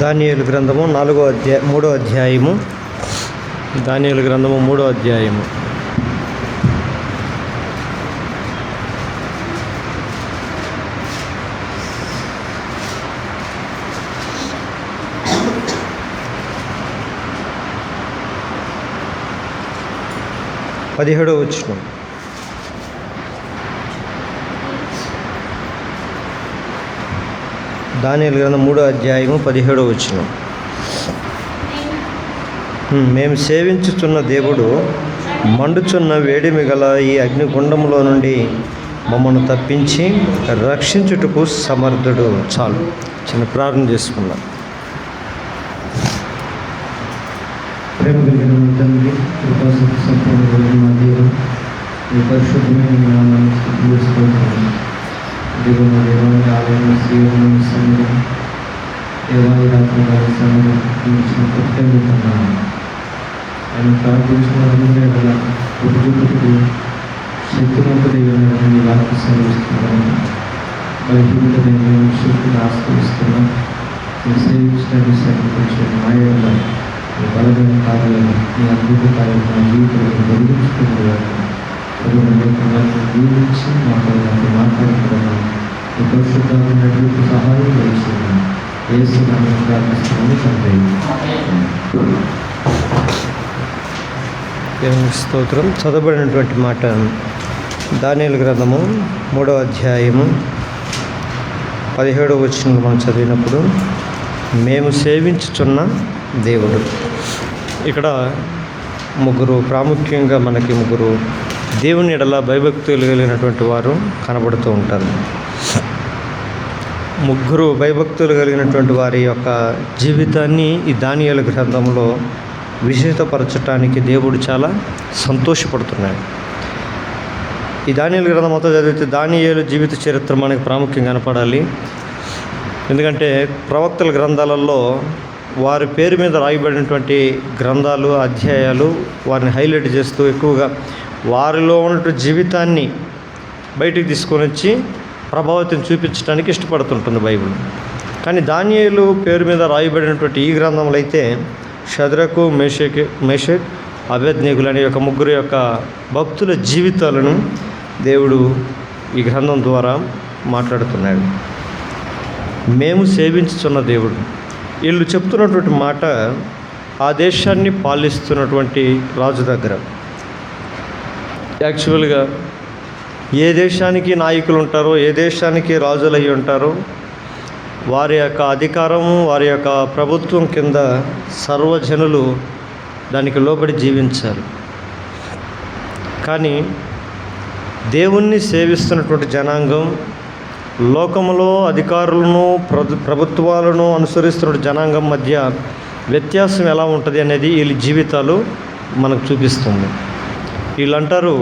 దానియలు గ్రంథము నాలుగో అధ్యాయ మూడో అధ్యాయము. దానియలు గ్రంథము మూడో అధ్యాయము. పదిహేడో వచ్చిన దానియలు గ్రంథం మూడో అధ్యాయము పదిహేడో వచ్చిన మేము సేవించుచున్న దేవుడు మండుచున్న వేడిమి గల ఈ అగ్నిగుండంలో నుండి మమ్మల్ని తప్పించి రక్షించుటకు సమర్థుడు. చాలు చిన్న ప్రార్థన చేసుకున్నాం ప్రేమ కలిగిన తండ్రి కృపాసక్తి సంపూర్ణ మా దేవుడు మీ పరిశుద్ధమైన నామాన్ని ఆయన ప్రార్థించిన అందరి వల్ల పుట్టుకు శక్తివంతుడైన మీ వాక్య సెలవిస్తున్నాను బలహీనతమైన శక్తిని ఆస్కరిస్తున్నాం మీ సేవించడానికి సరిపించిన మాయల మీ బలమైన కార్యాలను మీ అద్భుత కార్యాలను మా జీవితంలో వెలిగించుకునేవారు జీవించి మాకు మాట్లాడుతున్నాను పరిశుద్ధమైనటువంటి సహాయం చేస్తున్నాను ఏసు ప్రార్థిస్తున్నాను తండ్రి స్తోత్రం? చదవబడినటువంటి మాట దానిల గ్రంథము మూడవ అధ్యాయము పదిహేడవ వచ్చిన మనం చదివినప్పుడు మేము సేవించుచున్న దేవుడు. ఇక్కడ ముగ్గురు ప్రాముఖ్యంగా మనకి ముగ్గురు దేవుని ఎడల భయభక్తులు కలిగినటువంటి వారు కనబడుతూ ఉంటారు. ముగ్గురు భయభక్తులు కలిగినటువంటి వారి యొక్క జీవితాన్ని ఈ దానియాల గ్రంథంలో విశేషపరచటానికి దేవుడు చాలా సంతోషపడుతున్నాడు. ఈ దానియాల గ్రంథం మొత్తం చదివితే దానియేలు జీవిత చరిత్ర మనకి ప్రాముఖ్యం కనపడాలి. ఎందుకంటే ప్రవక్తల గ్రంథాలలో వారి పేరు మీద రాయబడినటువంటి గ్రంథాలు అధ్యాయాలు వారిని హైలైట్ చేస్తూ ఎక్కువగా వారిలో ఉన్నటువంటి జీవితాన్ని బయటికి తీసుకొని వచ్చి ప్రభావితం చూపించడానికి ఇష్టపడుతుంటుంది బైబిల్. కానీ దానియలు పేరు మీద రాయబడినటువంటి ఈ గ్రంథంలో అయితే షద్రకు మేషక్ మేషక్ అభ్యజ్ఞకులు అనే యొక్క ముగ్గురు యొక్క భక్తుల జీవితాలను దేవుడు ఈ గ్రంథం ద్వారా మాట్లాడుతున్నాడు. మేము సేవించుతున్న దేవుడు. వీళ్ళు చెప్తున్నటువంటి మాట ఆ దేశాన్ని పాలిస్తున్నటువంటి రాజు దగ్గర. యాక్చువల్గా ఏ దేశానికి నాయకులు ఉంటారో ఏ దేశానికి రాజులు అయి ఉంటారో వారి యొక్క అధికారము వారి యొక్క ప్రభుత్వం కింద సర్వజనులు దానికి లోబడి జీవించాలి కానీ దేవుణ్ణి సేవిస్తున్నటువంటి జనాంగం లోకములో అధికారులను ప్రభుత్వాలను అనుసరిస్తున్న జనాంగం మధ్య వ్యత్యాసం ఎలా ఉంటుంది అనేది వీళ్ళ జీవితాలు మనకు చూపిస్తుంది. వీళ్ళంటారు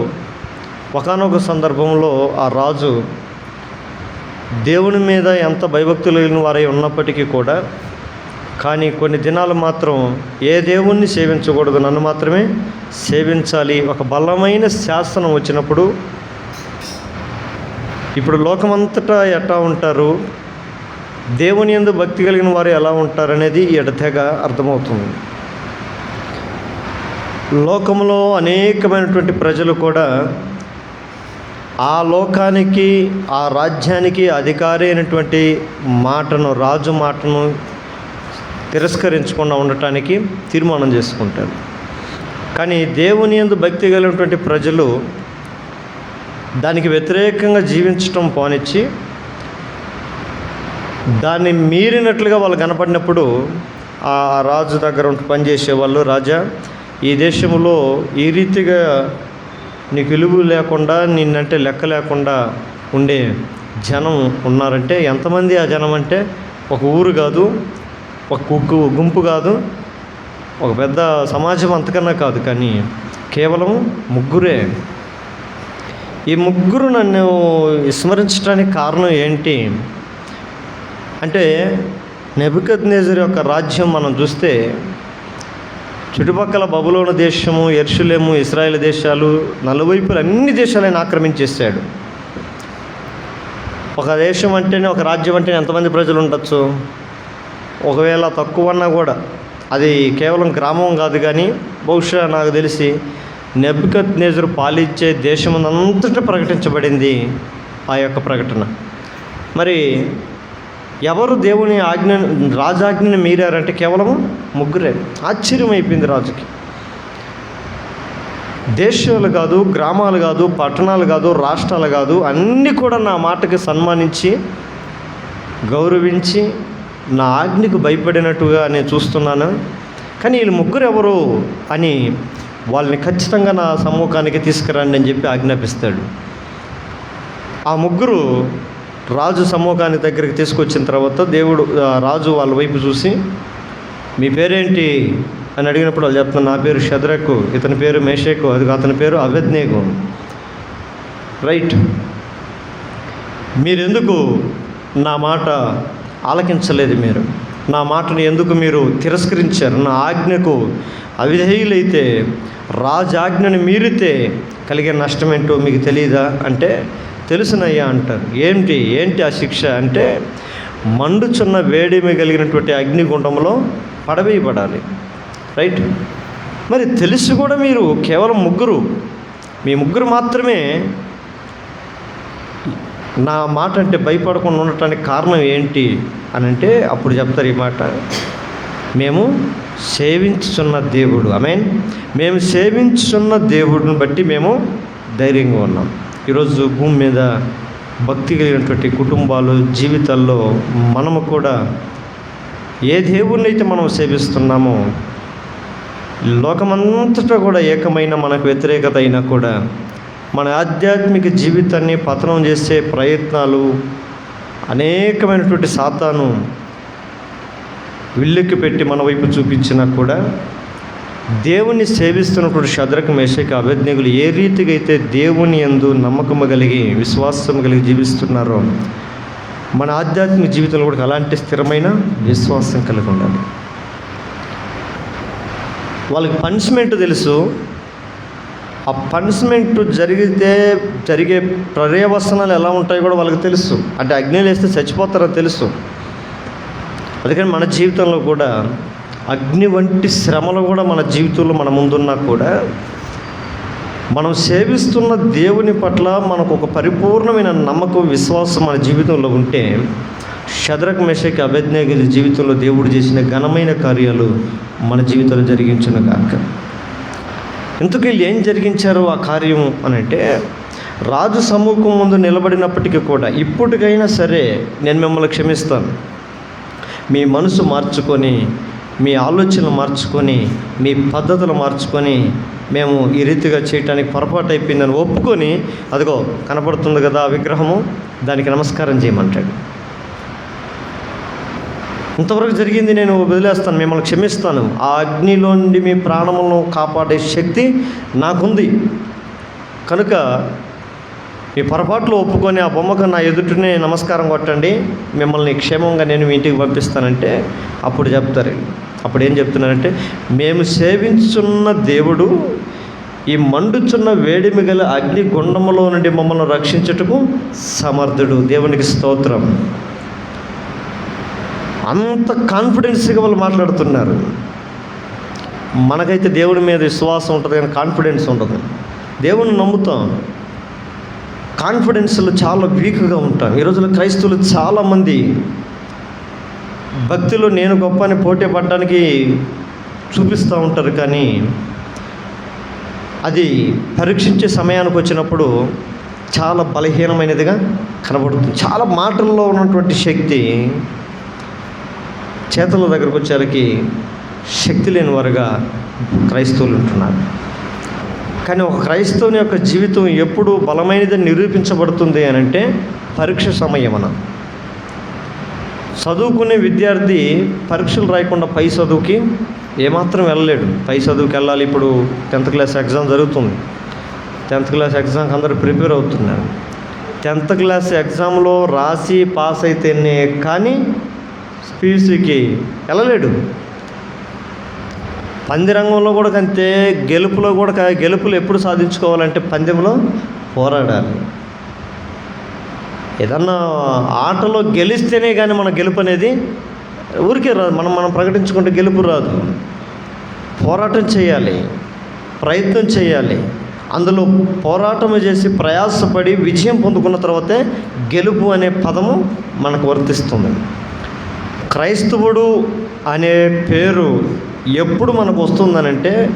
ఒకనొక సందర్భంలో ఆ రాజు దేవుని మీద ఎంత భయభక్తులు కలిగిన వారై ఉన్నప్పటికీ కూడా కానీ కొన్ని దినాలు మాత్రం ఏ దేవుణ్ణి సేవించకూడదు నన్ను మాత్రమే సేవించాలి ఒక బలమైన శాసనం వచ్చినప్పుడు ఇప్పుడు లోకమంతటా ఎట్టా ఉంటారు దేవుని ఎందు భక్తి కలిగిన వారు ఎలా ఉంటారనేది ఎడతెగ అర్థమవుతుంది. లోకంలో అనేకమైనటువంటి ప్రజలు కూడా ఆ లోకానికి ఆ రాజ్యానికి అధికారి అయినటువంటి మాటను రాజు మాటను తిరస్కరించకుండా ఉండటానికి తీర్మానం చేసుకుంటారు. కానీ దేవుని ఎందు భక్తి కలిగినటువంటి ప్రజలు దానికి వ్యతిరేకంగా జీవించటం పోనిచ్చి దాన్ని మీరినట్లుగా వాళ్ళు కనపడినప్పుడు ఆ రాజు దగ్గర ఉంటూ పనిచేసే వాళ్ళు రాజా ఈ దేశంలో ఈ రీతిగా నీకు విలువ లేకుండా నిన్నంటే లెక్క లేకుండా ఉండే జనం ఉన్నారంటే ఎంతమంది ఆ జనం అంటే? ఒక ఊరు కాదు ఒక కుక్కు గుంపు కాదు ఒక పెద్ద సమాజం అంతకన్నా కాదు. కానీ కేవలం ముగ్గురే. ఈ ముగ్గురు నన్ను విస్మరించడానికి కారణం ఏంటి? అంటే నెబుకద్ యొక్క రాజ్యం మనం చూస్తే చుట్టుపక్కల బబులోన దేశము ఎర్షులేము ఇస్రాయేల్ దేశాలు నలువైపులు అన్ని దేశాలను ఆక్రమించేశాడు. ఒక దేశం అంటేనే ఒక రాజ్యం అంటేనే ఎంతమంది ప్రజలు ఉండొచ్చు? ఒకవేళ తక్కువన్నా కూడా. అది కేవలం గ్రామం కాదు కానీ బహుశా నాకు తెలిసి నెబ్బకత్ నేజరు పాలించే దేశమంతటా ప్రకటించబడింది ఆ యొక్క ప్రకటన. మరి ఎవరు దేవుని ఆజ్ఞ రాజాజ్ఞని మీరారంటే కేవలం ముగ్గురే. ఆశ్చర్యమైపోయింది రాజుకి. దేశాలు కాదు గ్రామాలు కాదు పట్టణాలు కాదు రాష్ట్రాలు కాదు అన్నీ కూడా నా మాటకి సన్మానించి గౌరవించి నా ఆజ్ఞకు భయపడినట్టుగా నేను చూస్తున్నాను. కానీ వీళ్ళు ముగ్గురు ఎవరు అని వాళ్ళని ఖచ్చితంగా నా సమ్ముఖానికి తీసుకురండి అని చెప్పి ఆజ్ఞాపిస్తాడు. ఆ ముగ్గురు రాజు సమూహాన్ని దగ్గరికి తీసుకొచ్చిన తర్వాత దేవుడు రాజు వాళ్ళ వైపు చూసి మీ పేరేంటి? అని అడిగినప్పుడు వాళ్ళు చెప్తున్నారు నా పేరు షద్రకు ఇతని పేరు మేషేకు అది అతని పేరు అభెజ్ఞేకు రైట్. మీరెందుకు నా మాట ఆలకించలేదు మీరు? నా మాటను ఎందుకు మీరు తిరస్కరించారు? నా ఆజ్ఞకు అవిధేయులైతే రాజాజ్ఞను మీరితే కలిగే నష్టమేంటో మీకు తెలియదా? అంటే తెలుసునయ్యా అంటారు. ఏంటి ఏంటి ఆ శిక్ష అంటే మండుచున్న వేడిమి కలిగినటువంటి అగ్నిగుండంలో పడవేయబడాలి. రైట్? మరి తెలిసి కూడా మీరు కేవలం ముగ్గురు. మీ ముగ్గురు మాత్రమే నా మాట అంటే భయపడకుండా ఉండటానికి కారణం ఏంటి అని అంటే అప్పుడు చెప్తారు ఈ మాట. మేము సేవించుచున్న దేవుడు. ఐ మీన్ మేము సేవించుచున్న దేవుడిని బట్టి మేము ధైర్యంగా ఉన్నాం. ఈరోజు భూమి మీద భక్తి కలిగినటువంటి కుటుంబాలు జీవితాల్లో మనము కూడా ఏ దేవుణ్ణి అయితే మనం సేవిస్తున్నామో లోకమంతటా కూడా ఏకమైన మనకు వ్యతిరేకత అయినా కూడా మన ఆధ్యాత్మిక జీవితాన్ని పతనం చేసే ప్రయత్నాలు అనేకమైనటువంటి సాతాను విల్లెక్కి పెట్టి మన వైపు చూపించినా కూడా దేవుణ్ణి సేవిస్తున్నటువంటి శద్రక మేషక అభిజ్ఞకులు ఏ రీతిగా అయితే దేవుని ఎందు నమ్మకము కలిగి విశ్వాసం కలిగి జీవిస్తున్నారో మన ఆధ్యాత్మిక జీవితంలో కూడా అలాంటి స్థిరమైన విశ్వాసం కలిగి ఉండాలి. వాళ్ళకి పనిష్మెంట్ తెలుసు. ఆ పనిష్మెంట్ జరిగితే జరిగే పర్యవసనాలు ఎలా ఉంటాయో కూడా వాళ్ళకి తెలుసు. అంటే అగ్నిలు వేస్తే చచ్చిపోతారో తెలుసు. అందుకని మన జీవితంలో కూడా అగ్ని వంటి శ్రమలు కూడా మన జీవితంలో మన ముందున్నా కూడా మనం సేవిస్తున్న దేవుని పట్ల మనకు ఒక పరిపూర్ణమైన నమ్మకం విశ్వాసం మన జీవితంలో ఉంటే శద్రక్ మెషక్ అభిజ్ఞ జీవితంలో దేవుడు చేసిన ఘనమైన కార్యాలు మన జీవితంలో జరిగించిన కాక ఇంతకు వీళ్ళు ఏం జరిగించారు ఆ కార్యం అని అంటే రాజు సమూహం ముందు నిలబడినప్పటికీ కూడా ఇప్పటికైనా సరే నేను మిమ్మల్ని క్షమిస్తాను. మీ మనసు మార్చుకొని మీ ఆలోచనలు మార్చుకొని మీ పద్ధతులు మార్చుకొని మేము ఈ రీతిగా చేయటానికి పొరపాటు అయిపోయిందని ఒప్పుకొని అదిగో కనపడుతుంది కదా ఆ విగ్రహము దానికి నమస్కారం చేయమంటాడు. ఇంతవరకు జరిగింది నేను వదిలేస్తాను మిమ్మల్ని క్షమిస్తాను. ఆ అగ్నిలో నుండి మీ ప్రాణములను కాపాడే శక్తి నాకుంది. కనుక మీ పొరపాట్లు ఒప్పుకొని ఆ బొమ్మకు నా ఎదుటినే నమస్కారం కొట్టండి. మిమ్మల్ని క్షేమంగా నేను మీ ఇంటికి పంపిస్తానంటే అప్పుడు చెప్తారు. అప్పుడు ఏం చెప్తున్నారంటే మేము సేవించున్న దేవుడు ఈ మండుచున్న వేడిమి గల అగ్నిగుండములో నుండి మమ్మల్ని రక్షించుటకు సమర్థుడు. దేవునికి స్తోత్రం. అంత కాన్ఫిడెన్స్గా వాళ్ళు మాట్లాడుతున్నారు. మనకైతే దేవుడి మీద విశ్వాసం ఉంటుంది కానీ కాన్ఫిడెన్స్ ఉండదు. దేవుని నమ్ముతాం. కాన్ఫిడెన్స్లో చాలా వీక్గా ఉంటాం. ఈ రోజుల్లో క్రైస్తవులు చాలామంది భక్తులు నేను గొప్ప అని పోటీ పడడానికి చూపిస్తూ ఉంటారు కానీ అది పరీక్షించే సమయానికి వచ్చినప్పుడు చాలా బలహీనమైనదిగా కనబడుతుంది. చాలా మాటల్లో ఉన్నటువంటి శక్తి చేతుల దగ్గరకు వచ్చేసరికి శక్తి లేని వారుగా క్రైస్తవులు ఉంటున్నారు. కానీ ఒక క్రైస్తవుని యొక్క జీవితం ఎప్పుడు బలమైనదని నిరూపించబడుతుంది అని అంటే పరీక్ష సమయమన. చదువుకునే విద్యార్థి పరీక్షలు రాయకుండా పై చదువుకి ఏమాత్రం వెళ్ళలేడు. పై చదువుకి వెళ్ళాలి. ఇప్పుడు టెన్త్ క్లాస్ ఎగ్జామ్ జరుగుతుంది. టెన్త్ క్లాస్ ఎగ్జామ్కి అందరూ ప్రిపేర్ అవుతున్నారు. టెన్త్ క్లాస్ ఎగ్జామ్లో రాసి పాస్ అయితేనే కానీ పీసీకి వెళ్ళలేడు. పందిరంగంలో కూడా అంతే గెలుపులో కూడా గెలుపులు ఎప్పుడు సాధించుకోవాలంటే పందెంలో పోరాడాలి. ఏదన్నా ఆటలో గెలిస్తేనే కానీ మన గెలుపు అనేది ఊరికే రాదు. మనం మనం ప్రకటించుకుంటే గెలుపు రాదు. పోరాటం చేయాలి. ప్రయత్నం చేయాలి. అందులో పోరాటం చేసి ప్రయాసపడి విజయం పొందుకున్న తర్వాతే గెలుపు అనే పదము మనకు వర్తిస్తుంది. క్రైస్తవుడు అనే పేరు ఎప్పుడు మనకు వస్తుందనంటే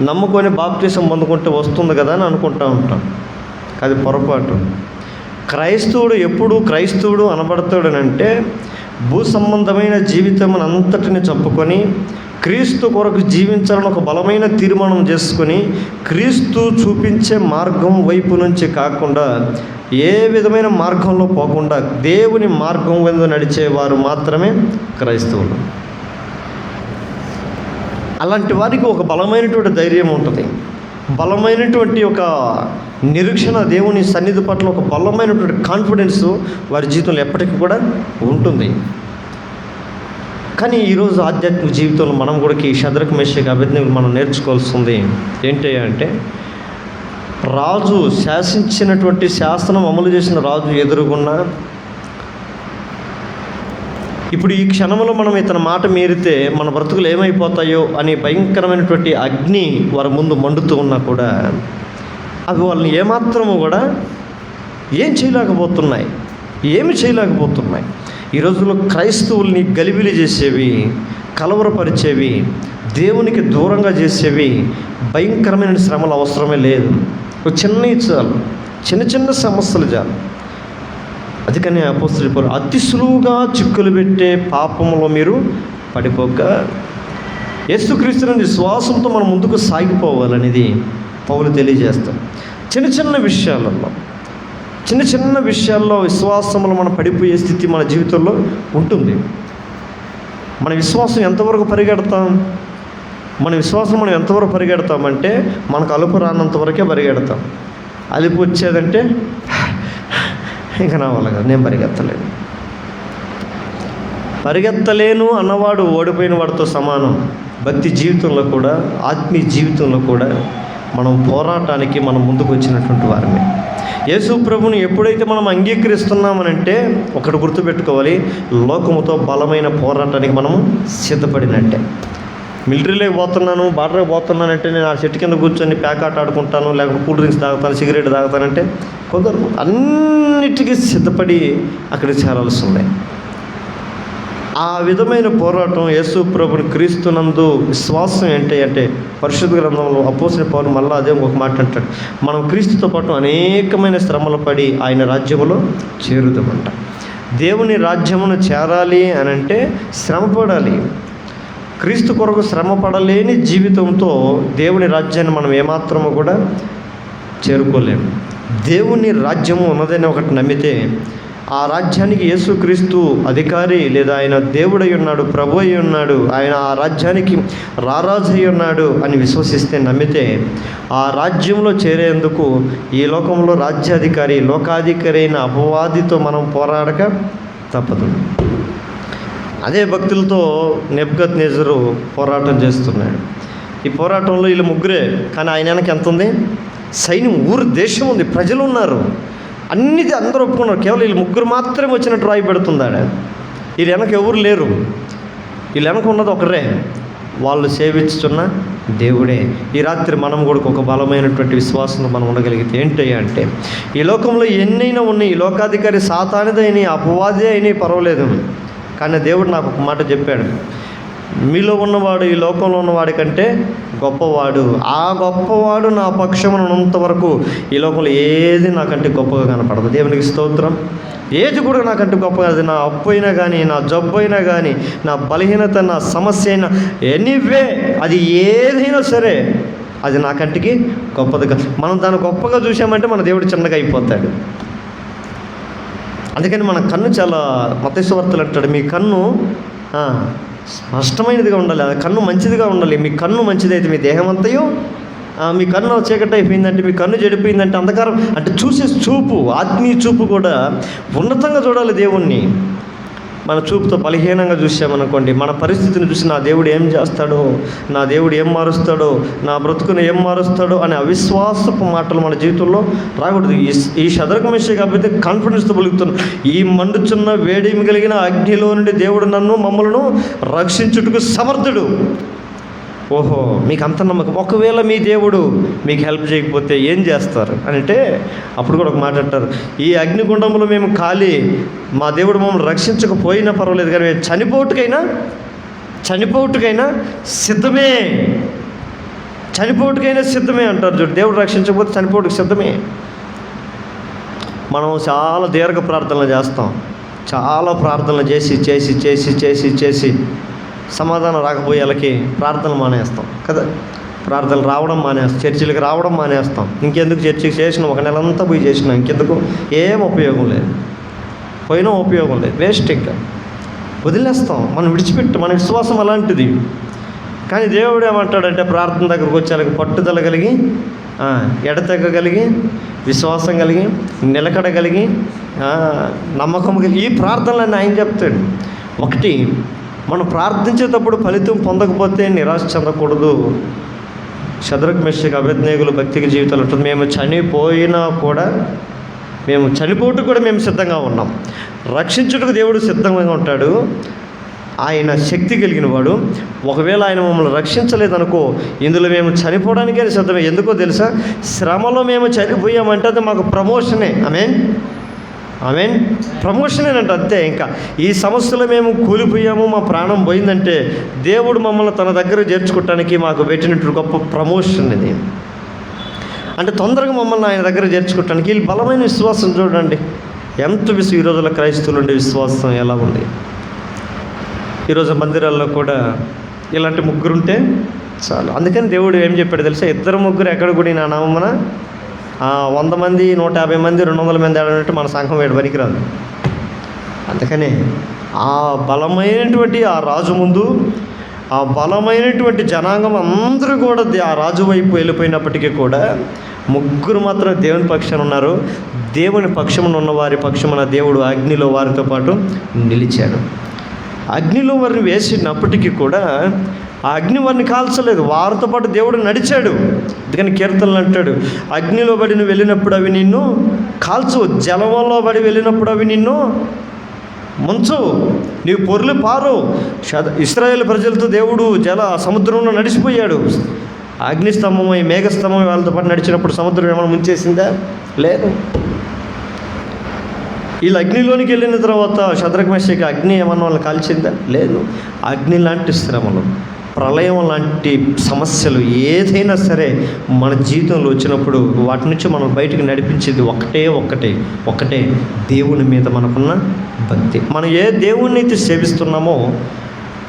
నమ్ముకొని బాప్తీసం పొందుకుంటే వస్తుంది కదా అని అనుకుంటూ ఉంటాం. అది పొరపాటు. క్రైస్తవుడు ఎప్పుడు క్రైస్తవుడు అనబడతాడనంటే భూ సంబంధమైన జీవితం అంతటిని చంపుకొని క్రీస్తు కొరకు జీవించాలని ఒక బలమైన తీర్మానం చేసుకొని క్రీస్తు చూపించే మార్గం వైపు నుంచి కాకుండా ఏ విధమైన మార్గంలో పోకుండా దేవుని మార్గం మీద నడిచేవారు మాత్రమే క్రైస్తవులు. అలాంటి వారికి ఒక బలమైనటువంటి ధైర్యం ఉంటుంది. బలమైనటువంటి ఒక నిరీక్షణ దేవుని సన్నిధి పట్ల ఒక బలమైనటువంటి కాన్ఫిడెన్స్ వారి జీవితంలో ఎప్పటికీ కూడా ఉంటుంది. కానీ ఈరోజు ఆధ్యాత్మిక జీవితంలో మనం కూడా ఈ శద్రక మేషక అభిజ్ఞలు మనం నేర్చుకోవాల్సింది ఏంటి అంటే రాజు శాసించినటువంటి శాసనం అమలు చేసిన రాజు ఎదురుగున్నా ఇప్పుడు ఈ క్షణంలో మనం ఇతని మాట మీరితే మన బ్రతుకులు ఏమైపోతాయో అనే భయంకరమైనటువంటి అగ్ని వారి ముందు మండుతూ ఉన్నా కూడా అవి వాళ్ళని ఏమాత్రము కూడా ఏం చేయలేకపోతున్నాయి ఏమి చేయలేకపోతున్నాయి. ఈ రోజుల్లో క్రైస్తవుల్ని గలిబిలి చేసేవి కలవరపరిచేవి దేవునికి దూరంగా చేసేవి భయంకరమైన శ్రమలు అవసరమే లేదు. ఒక చిన్న చాలు చిన్న చిన్న సమస్యలు చాలు. అందుకని అపోస్తులు చెప్పారు అతి సులువుగా చిక్కులు పెట్టే పాపంలో మీరు పడిపోక యేసుక్రీస్తుని విశ్వాసంతో మనం ముందుకు సాగిపోవాలనేది పౌలు తెలియజేస్తాం చిన్న చిన్న విషయాలలో చిన్న చిన్న విషయాల్లో విశ్వాసంలో మనం పడిపోయే స్థితి మన జీవితంలో ఉంటుంది. మన విశ్వాసం ఎంతవరకు పరిగెడతాం? మన విశ్వాసం మనం ఎంతవరకు పరిగెడతామంటే మనకు అలుపు రానంత వరకే పరిగెడతాం. అలుపు వచ్చేదంటే ఇంకా నా వల్ల కాదు. నేను పరిగెత్తలేను పరిగెత్తలేను అన్నవాడు ఓడిపోయిన వాడితో సమానం. భక్తి జీవితంలో కూడా ఆత్మీయ జీవితంలో కూడా మనం పోరాటానికి మనం ముందుకు వచ్చినటువంటి వారమే. యేసు ప్రభుని ఎప్పుడైతే మనం అంగీకరిస్తున్నామనంటే ఒకటి గుర్తుపెట్టుకోవాలి. లోకముతో బలమైన పోరాటానికి మనం సిద్ధపడినట్టే. మిలిటరీలోకి పోతున్నాను బార్డర్కి పోతున్నానంటే నేను ఆ చెట్టు కింద కూర్చొని ప్యాకాట్ ఆడుకుంటాను లేకపోతే కూల్ డ్రింక్స్ తాగుతాను సిగరెట్ తాగుతానంటే కుదరదు అన్నిటికీ సిద్ధపడి అక్కడికి చేరాల్సి ఉంది ఆ విధమైన పోరాటం యేసు ప్రభుని క్రీస్తునందు విశ్వాసం ఏంటి అంటే పరిశుద్ధ గ్రంథంలో అపోసిన పౌరు మళ్ళీ అదే ఒక మాట అంటాడు. మనం క్రీస్తుతో పాటు అనేకమైన శ్రమలు పడి ఆయన రాజ్యములో చేరుదామంట. దేవుని రాజ్యమును చేరాలి అని అంటే శ్రమ పడాలి క్రీస్తు కొరకు శ్రమ పడలేని జీవితంతో దేవుని రాజ్యాన్ని మనం ఏమాత్రము కూడా చేరుకోలేము. దేవుని రాజ్యము ఉన్నదని ఒకటి నమ్మితే ఆ రాజ్యానికి యేసుక్రీస్తు అధికారి లేదా ఆయన దేవుడై ఉన్నాడు ప్రభు అయి ఉన్నాడు ఆయన ఆ రాజ్యానికి రారాజు అయి ఉన్నాడు అని విశ్వసిస్తే నమ్మితే ఆ రాజ్యంలో చేరేందుకు ఈ లోకంలో రాజ్యాధికారి లోకాధికారి అయిన అపవాదితో మనం పోరాడక తప్పదు. అదే భక్తులతో నెబ్గత్ నేజరు పోరాటం చేస్తున్నాడు. ఈ పోరాటంలో వీళ్ళు ముగ్గురే కానీ ఆయన వెనక ఎంత ఉంది? సైన్యం ఊరు దేశం ఉంది ప్రజలు ఉన్నారు. అన్నిది అందరూ ఒప్పుకున్నారు. కేవలం వీళ్ళు ముగ్గురు మాత్రమే వచ్చినట్టు రాయి పెడుతుందాడ వీళ్ళు వెనక ఎవరు లేరు. వీళ్ళు వెనక ఉన్నది ఒకరే. వాళ్ళు సేవించుతున్న దేవుడే. ఈ రాత్రి మనం కూడా ఒక బలమైనటువంటి విశ్వాసంలో మనం ఉండగలిగితే ఏంటి అంటే ఈ లోకంలో ఎన్నైనా ఉన్నాయి. ఈ లోకాధికారి సాతానిదైనా అపవాదే అయినా పర్వాలేదు. కానీ దేవుడు నాకు ఒక మాట చెప్పాడు. మీలో ఉన్నవాడు ఈ లోకంలో ఉన్నవాడి కంటే గొప్పవాడు. ఆ గొప్పవాడు నా పక్షమున ఉన్నంత వరకు ఈ లోకంలో ఏది నాకంటే గొప్పగా కనపడదు. దేవునికి స్తోత్రం. ఏది కూడా నాకంటే గొప్పగా అది నా అప్పు అయినా కానీ నా జబ్బు అయినా కానీ నా బలహీనత నా సమస్య అయినా ఎనీవే అది ఏదైనా సరే అది నా కంటికి గొప్పది మనం దాన్ని గొప్పగా చూసామంటే మన దేవుడు చిన్నగా అయిపోతాడు. అందుకని మన కన్ను చాలా మతేశ్వర్తలు అంటాడు మీ కన్ను స్పష్టమైనదిగా ఉండాలి. ఆ కన్ను మంచిదిగా ఉండాలి. మీ కన్ను మంచిదైతే మీ దేహం అంతయో మీ కన్ను చీకటి అయిపోయిందంటే మీ కన్ను చెడిపోయిందంటే అంధకారం. అంటే చూసే చూపు ఆత్మీయ చూపు కూడా ఉన్నతంగా చూడాలి దేవుణ్ణి. మన చూపుతో బలహీనంగా చూసామనుకోండి మన పరిస్థితిని చూసి నా దేవుడు ఏం చేస్తాడో నా దేవుడు ఏం మారుస్తాడో నా బ్రతుకును ఏం మారుస్తాడో అనే అవిశ్వాసపు మాటలు మన జీవితంలో రాకూడదు. ఈ ఈ శదరకమేష కాబట్టి కాన్ఫిడెన్స్తో పలుకుతున్నాను ఈ మండుచున్న వేడిమి కలిగిన అగ్నిలో నుండి దేవుడు నన్ను మమ్మలను రక్షించుటకు సమర్థుడు. ఓహో మీకు అంత నమ్మకం. ఒకవేళ మీ దేవుడు మీకు హెల్ప్ చేయకపోతే ఏం చేస్తారు? అంటే అప్పుడు కూడా ఒక మాట అంటారు. ఈ అగ్నిగుండంలో మేము ఖాళీ మా దేవుడు మమ్మల్ని రక్షించకపోయినా పర్వాలేదు కానీ మేము చనిపోటుకైనా చనిపోటుకైనా సిద్ధమే. చనిపోటుకైనా సిద్ధమే అంటారు చూడు. దేవుడు రక్షించకపోతే చనిపోటుకు సిద్ధమే. మనం చాలా దీర్ఘ ప్రార్థనలు చేస్తాం. చాలా ప్రార్థనలు చేసి చేసి చేసి చేసి చేసి సమాధానం రాకపోయేళ్ళకి ప్రార్థనలు మానేస్తాం. కదా? ప్రార్థనలు రావడం మానేస్తాం. చర్చిలకు రావడం మానేస్తాం. ఇంకెందుకు చర్చికి చేసిన? ఒక నెల అంతా పోయి చేసినాం. ఇంకెందుకు? ఏం ఉపయోగం లేదు. పోయినా ఉపయోగం లేదు. వేస్ట్ ఇంకా. వదిలేస్తాం. మనం విడిచిపెట్టు మన విశ్వాసం అలాంటిది. కానీ దేవుడు ఏమంటాడంటే ప్రార్థన దగ్గరకు వచ్చేళ్ళకి పట్టుదల కలిగి ఎడతెగ్గగలిగి ఎడతెగగలిగి విశ్వాసం కలిగి నిలకడ కలిగి నమ్మకం కలిగి ఈ ప్రార్థనలన్నీ ఆయన చెప్తాడు. ఒకటి మనం ప్రార్థించేటప్పుడు ఫలితం పొందకపోతే నిరాశ చెందకూడదు. శత్రుఘ్ మెషక్ అభిజ్ఞేయులు భక్తికి జీవితాలు ఉంటుంది. మేము చనిపోయినా కూడా మేము చనిపోవటం కూడా మేము సిద్ధంగా ఉన్నాం. రక్షించుటకు దేవుడు సిద్ధంగా ఉంటాడు. ఆయన శక్తి కలిగిన వాడు. ఒకవేళ ఆయన మమ్మల్ని రక్షించలేదనుకో ఇందులో మేము చనిపోవడానికే సిద్ధమే. ఎందుకో తెలుసా? శ్రమలో మేము చనిపోయామంటే అది మాకు ప్రమోషనే. ఆమెన్. ప్రమోషన్ అంటే అంతే ఇంకా. ఈ సమస్యలో మేము కూలిపోయాము మా ప్రాణం పోయిందంటే దేవుడు మమ్మల్ని తన దగ్గర చేర్చుకోవటానికి మాకు పెట్టినట్టు గొప్ప ప్రమోషన్ ఇది. అంటే తొందరగా మమ్మల్ని ఆయన దగ్గర చేర్చుకోవటానికి వీళ్ళు బలమైన విశ్వాసం చూడండి. ఎంత విశ్వ ఈ రోజుల క్రైస్తవులు ఉండే విశ్వాసం ఎలా ఉంది? ఈరోజు మందిరాల్లో కూడా ఇలాంటి ముగ్గురు ఉంటే చాలు. అందుకని దేవుడు ఏం చెప్పాడు తెలుసా? ఇద్దరు ముగ్గురు ఎక్కడ కూడా నా నామమున వంద మంది నూట యాభై మంది రెండు వందల మంది ఆడినట్టు మన సంఘం వేడి పనికిరాదు. అందుకనే ఆ బలమైనటువంటి ఆ రాజు ముందు ఆ బలమైనటువంటి జనాంగం అందరూ కూడా ఆ రాజు వైపు వెళ్ళిపోయినప్పటికీ కూడా ముగ్గురు మాత్రం దేవుని పక్షాన ఉన్నారు. దేవుని పక్షమున ఉన్న వారి పక్షమున దేవుడు అగ్నిలో వారితో పాటు నిలిచాడు. అగ్నిలో వారిని వేసినప్పటికీ కూడా ఆ అగ్ని వారిని కాల్చలేదు. వారితో పాటు దేవుడు నడిచాడు. అందుకని కీర్తనలు అంటాడు. అగ్నిలో పడి నువ్వు వెళ్ళినప్పుడు అవి నిన్ను కాల్చు. జలంలో పడి వెళ్ళినప్పుడు అవి నిన్ను ముంచు. నీవు పొర్లు పారు. ఇస్రాయేల్ ప్రజలతో దేవుడు జల సముద్రంలో నడిచిపోయాడు. అగ్నిస్తంభమై మేఘస్తంభం వాళ్ళతో పాటు నడిచినప్పుడు సముద్రం ఏమైనా ముంచేసిందా? లేదు. వీళ్ళు అగ్నిలోనికి వెళ్ళిన తర్వాత శత్రుఘ్మశకి అగ్ని ఏమన్నా వాళ్ళని కాల్చిందా? లేదు. అగ్ని లాంటి శ్రమలు. ప్రళయం లాంటి సమస్యలు ఏదైనా సరే మన జీవితంలో వచ్చినప్పుడు వాటి నుంచి మనం బయటకు నడిపించేది ఒకటే ఒక్కటే ఒకటే దేవుని మీద మనకున్న భక్తి. మనం ఏ దేవుణ్ణి అయితే సేవిస్తున్నామో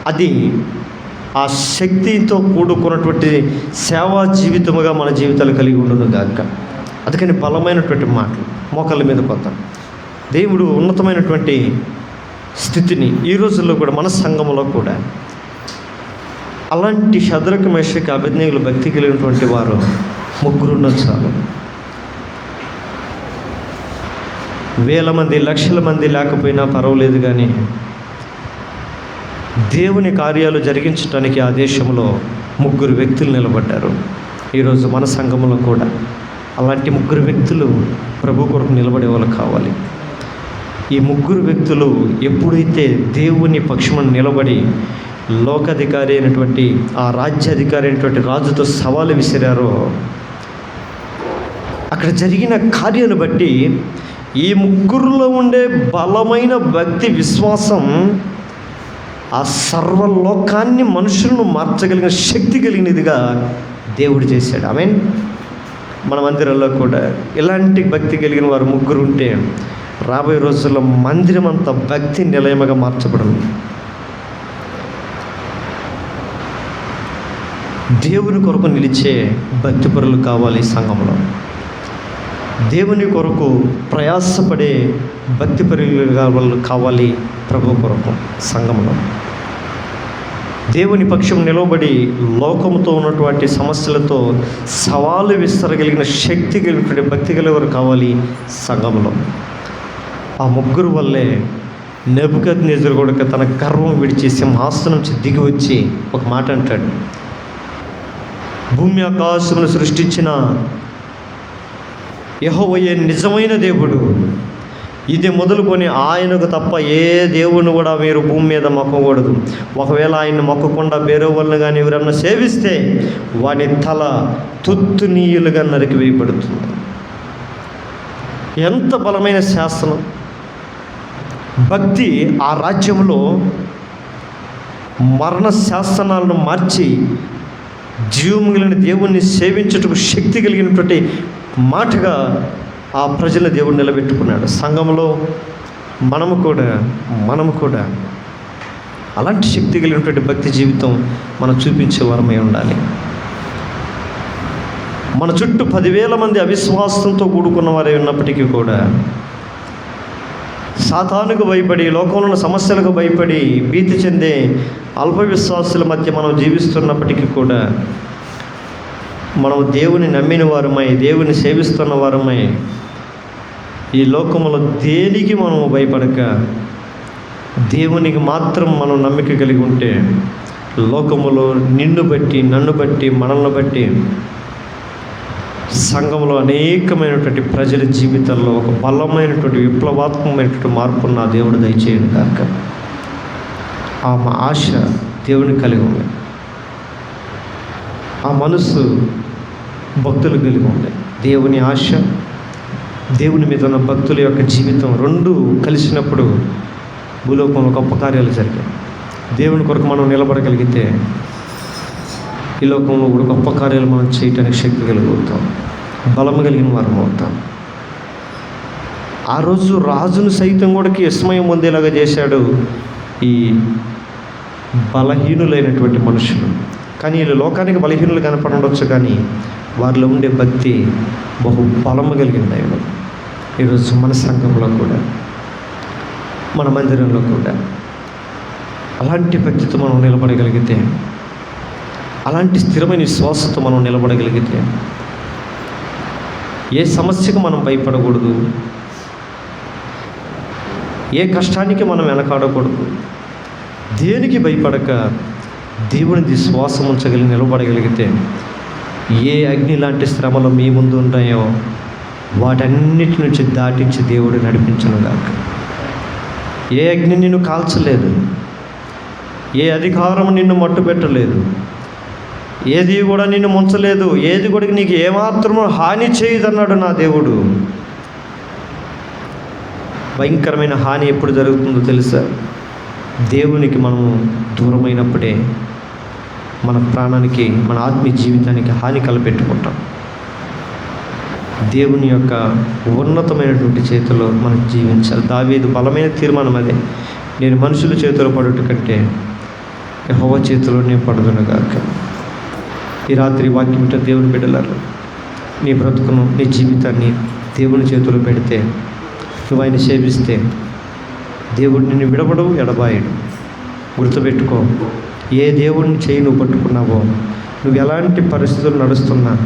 అది ఆ శక్తితో కూడుకున్నటువంటి సేవా జీవితముగా మన జీవితాలు కలిగి ఉండదు గాక. అందుకని బలమైనటువంటి మాటలు మోకాళ్ళ మీద కొత్త దేవుడు ఉన్నతమైనటువంటి స్థితిని ఈ రోజుల్లో కూడా మన సంఘంలో కూడా అలాంటి శద్రక మేషకి అభిజ్ఞలు భక్తి కలిగినటువంటి వారు ముగ్గురున్న చాలు వేల మంది లక్షల మంది లేకపోయినా పర్వాలేదు కానీ దేవుని కార్యాలు జరిగించడానికి ఆ దేశంలో ముగ్గురు వ్యక్తులు నిలబడ్డారు. ఈరోజు మన సంఘంలో కూడా అలాంటి ముగ్గురు వ్యక్తులు ప్రభు కొరకు నిలబడే వాళ్ళు కావాలి. ఈ ముగ్గురు వ్యక్తులు ఎప్పుడైతే దేవుని పక్షమును నిలబడి లోకాధికారి అయినటువంటి ఆ రాజ్యాధికారి అయినటువంటి రాజుతో సవాలు విసిరారో అక్కడ జరిగిన కార్యాలు బట్టి ఈ ముగ్గురులో ఉండే బలమైన భక్తి విశ్వాసం ఆ సర్వలోకాన్ని మనుషులను మార్చగలిగిన శక్తి కలిగినదిగా దేవుడు చేశాడు. ఐ మీన్ మన మందిరంలో కూడా ఇలాంటి భక్తి కలిగిన వారు ముగ్గురు ఉంటే రాబోయే రోజుల్లో మందిరం అంత భక్తి నిలయముగా మార్చబడింది దేవుని కొరకు నిలిచే భక్తిపరులు కావాలి ఈ సంఘంలో. దేవుని కొరకు ప్రయాసపడే భక్తిపరులు కావాలి కావాలి ప్రభు కొరకు సంఘంలో. దేవుని పక్షం నిలబడి లోకంతో ఉన్నటువంటి సమస్యలతో సవాలు విస్తరగలిగిన శక్తి కలిగినటువంటి భక్తి కలిగిన కావాలి సంఘంలో. ఆ ముగ్గురు వల్లే నెబుకత్ నిజరు కూడా తన గర్వం విడిచి సింహాసనం నుంచి దిగి వచ్చి ఒక మాట అంటాడు. భూమి ఆకాశమును సృష్టించిన యహోవయ్యే నిజమైన దేవుడు. ఇది మొదలుకొని ఆయనకు తప్ప ఏ దేవుని కూడా మీరు భూమి మీద మొక్కకూడదు. ఒకవేళ ఆయన మొక్కకుండా వేరే వాళ్ళని కానీ ఎవరన్నా సేవిస్తే వాడి తల తుత్తు నీయులుగా నరికి వేయబడుతుంది. ఎంత బలమైన శాసనం. భక్తి ఆ రాజ్యంలో మరణ శాసనాలను మార్చి జీవం కలిగిన దేవుణ్ణి సేవించుటకు శక్తి కలిగినటువంటి మాటగా ఆ ప్రజల దేవుడు నిలబెట్టుకున్నాడు. సంఘంలో మనము కూడా మనము కూడా అలాంటి శక్తి కలిగినటువంటి భక్తి జీవితం మనం చూపించే వరమై ఉండాలి. మన చుట్టూ పదివేల మంది అవిశ్వాసంతో కూడుకున్న వారే ఉన్నప్పటికీ కూడా సాతానుకు భయపడి లోకంలో ఉన్న సమస్యలకు భయపడి భీతి చెందే అల్ప విశ్వాసుల మధ్య మనం జీవిస్తున్నప్పటికీ కూడా మనం దేవుని నమ్మిన వారమై దేవుని సేవిస్తున్న వారమై ఈ లోకములో దేనికి మనం భయపడక దేవునికి మాత్రం మనం నమ్మిక కలిగి ఉంటే లోకములో నిన్ను బట్టి నన్ను బట్టి మనల్ని బట్టి సంఘంలో అనేకమైనటువంటి ప్రజల జీవితాల్లో ఒక బలమైనటువంటి విప్లవాత్మకమైనటువంటి మార్పును నా దేవుడు దయచేయండి కాక ఆ ఆశ దేవుని కలిగి ఉంది ఆ మనసు భక్తులు కలిగి ఉంది దేవుని ఆశ దేవుని మీద ఉన్న భక్తుల యొక్క జీవితం రెండు కలిసినప్పుడు భూలోకంలో గొప్ప కార్యాలు జరిగాయి. దేవుని కొరకు మనం నిలబడగలిగితే ఈ లోకంలో కూడా గొప్ప కార్యాలు మనం చేయటానికి శక్తి కలిగిపోతాం బలం కలిగిన వారం అవుతాం. ఆ రోజు రాజును సైతం కూడా విస్మయం పొందేలాగా చేశాడు ఈ బలహీనులైనటువంటి మనుషులు. కానీ వీళ్ళు లోకానికి బలహీనులు కనపడవచ్చు కానీ వారిలో ఉండే భక్తి బహు బలము కలిగింది ఆయన ఈరోజు మన సంఘంలో కూడా మన మందిరంలో కూడా అలాంటి భక్తితో మనం నిలబడగలిగితే అలాంటి స్థిరమైన విశ్వాసంతో మనం నిలబడగలిగితే ఏ సమస్యకు మనం భయపడకూడదు ఏ కష్టానికి మనం వెనకాడకూడదు దేనికి భయపడక దేవునిది శ్వాసం ఉంచగలిగి నిలబడగలిగితే ఏ అగ్ని లాంటి శ్రమలు మీ ముందు ఉంటాయో వాటన్నిటి నుంచి దాటించి దేవుడు నడిపించను గాక. ఏ అగ్ని నిన్ను కాల్చలేదు ఏ అధికారం నిన్ను మట్టుపెట్టలేదు ఏది కూడా నిన్ను ముంచలేదు ఏది కూడా నీకు ఏమాత్రము హాని చేయదన్నాడు నా దేవుడు. భయంకరమైన హాని ఎప్పుడు జరుగుతుందో తెలుసా? దేవునికి మనము దూరమైనప్పుడే మన ప్రాణానికి మన ఆత్మీయ జీవితానికి హాని కలపెట్టుకుంటాం. దేవుని యొక్క ఉన్నతమైనటువంటి చేతిలో మనం జీవించాలి. దావేది బలమైన తీర్మానం అదే. నేను మనుషుల చేతిలో పడుట కంటే యెహోవా చేతిలో నేను ఈ రాత్రి వాక్యం దేవుని బిడ్డలారు నీ బ్రతుకును నీ జీవితాన్ని దేవుని చేతిలో పెడితే నువ్వు ఆయన సేవిస్తే దేవుడు నిన్ను విడవడం ఎడబాయడు. గుర్తుపెట్టుకో ఏ దేవుడిని చేయి నువ్వు పట్టుకున్నావో నువ్వు ఎలాంటి పరిస్థితులు నడుస్తున్నా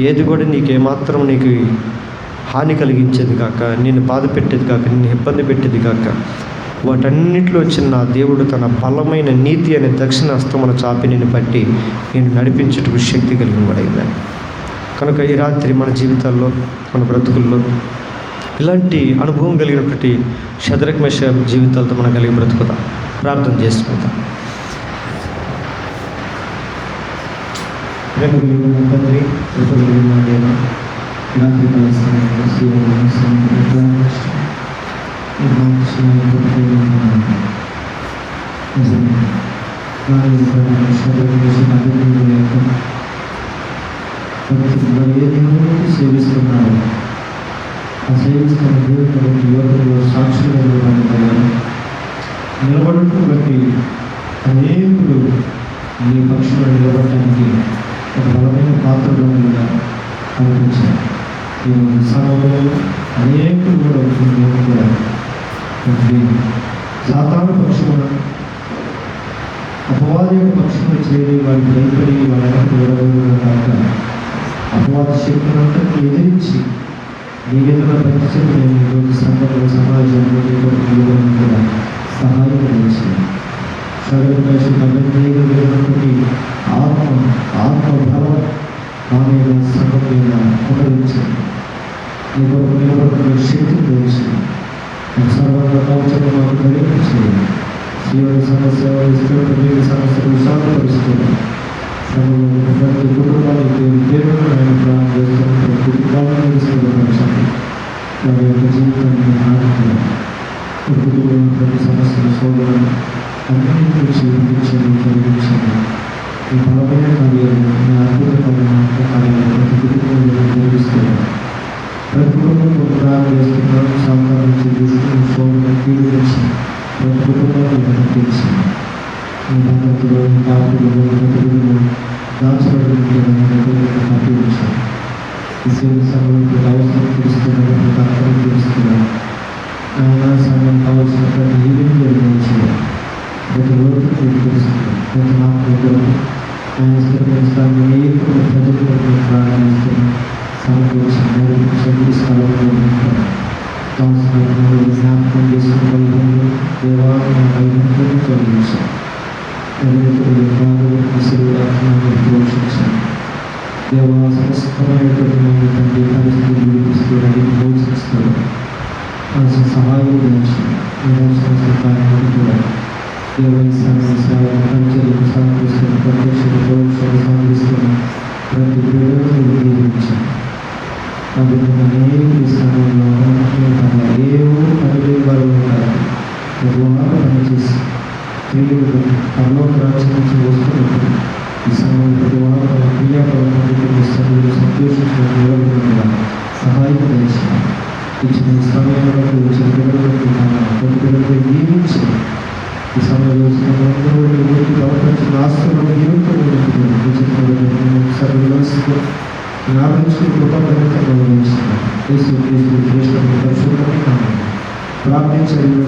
ఏది కూడా నీకు ఏమాత్రం నీకు హాని కలిగించేది కాక నిన్ను బాధ పెట్టేది కాక నిన్ను ఇబ్బంది పెట్టేది కాక వాటన్నిటిలో వచ్చిన నా దేవుడు తన బలమైన నీతి అనే దక్షిణ హస్తమున చాపి బట్టి నేను నడిపించుటకు శక్తి కలిగిన వాడైందని కనుక ఈ రాత్రి మన జీవితాల్లో మన బ్రతుకుల్లో ఇలాంటి అనుభవం కలిగినటువంటి శదరకమేష జీవితాలతో మనం కలిగి బ్రతుకుతాం ప్రార్థన చేసుకుందాం. తండ్రి దేవ రాత్రి కాల సమయంలో సేవిస్తున్నారు ఆ సేవిస్తున్న దేవుని యువకులు సాక్షులుగా నిలబడతారు నిలబడటం బట్టి అనేకులు ఈ పక్షంలో నిలబడటానికి ఒక బలమైన పాత్రగా కనిపించారు ఈ సమయంలో అనేకులు కూడా సాధారణ పక్షమున అపవాది యొక్క పక్షంలో చేరి వాడికి భయపడి వాళ్ళ కాక అపవాద శక్తులంతా ఎదిరించి నీ విధంగా పరిస్థితి నేను ఈరోజు సంఘంలో సమాజంలో నీ కొరకు నిలబడి కూడా శరీరం కలిగినటువంటి ఆత్మ ఆత్మ బలం మా మీద సభ మీద అనుభవించండి నీ కొరకు నిలబడుతున్న శక్తిని దయచేయండి సర్వంగా కవచం మాకు ధరించేయండి జీవన సమస్య ఇష్టమైన సమస్యలు శాంతపరుస్తుంది సమయంలో ప్రతి కుటుంబానికి దేవుడు ఆయన ప్రాణం చేస్తున్న ప్రతి కుటుంబాన్ని తీసుకుని వారి యొక్క జీవితాన్ని ఆనందం కుటుంబంలో ప్రతి సమస్యలు సోదరులు అన్నింటి జీవించండి కలిగించండి ఈ బలమైన కార్యాలు మీ అద్భుతమైన కార్యాలు ప్రతి కుటుంబంలో జరిగిస్తున్నారు ప్రతి కుటుంబంలో ప్రాణం సంపాదించి దృష్టిని సోదరులు కీడించి ప్రతి కుటుంబాన్ని ప్రకటించండి మీ భద్రతలో మీ కాపులు ఈ సేవ సమయంలో అవసరం తెలుసుకున్నారు తెలుసుకున్నారు సమయం కావాల్సిన ప్రతి హీలింగ్ జరిగించారు ప్రతి లోటు తెలుసుకున్నారు ప్రతి మాటలు ఆయన స్థిరపరుస్తాను ఏ సమకూర్చి శక్తి స్థలంలో ఉంటారు కావాల్సిన జ్ఞాపకం చేసుకుని దేవాలయ వైద్యం తొలగించారు పోషించారు దేవా సమస్తమైనటువంటి తండ్రి పరిస్థితులు తీసుకుని పోషిస్తారు కావాల్సిన సహాయం గురించి కార్యాన్ని కూడా దేవస్థానం సేవ పరిచయం సాగిస్తున్న ప్రత్యక్ష పరోక్షలు సాగిస్తున్న ప్రతి బిడ్డను దీవించారు కాబట్టి ఏవో పదివేల ఉంటారు వారు పనిచేసి స్త్రీలు రాజ్యం నుంచి వస్తున్నప్పుడు ఈ సమయం ప్రతి వారు తన క్రియాపరమైన స్త్రీలు సంతోషించిన నిలబడిన సహాయం చేసిన ఇచ్చిన ఈ సమయంలో ఇచ్చిన పిల్లలకు ప్రతి పిల్లలపై జీవించి ఈ సమయంలో ప్రపంచిన ఆస్తులను జీవితం జ్ఞాపించుకుని కృపణంగా గౌరవిస్తున్నాను యేసు క్రీస్తు శ్రేష్ఠమైన పరిశుభ్రమైన నామమున ప్రార్థించడం నా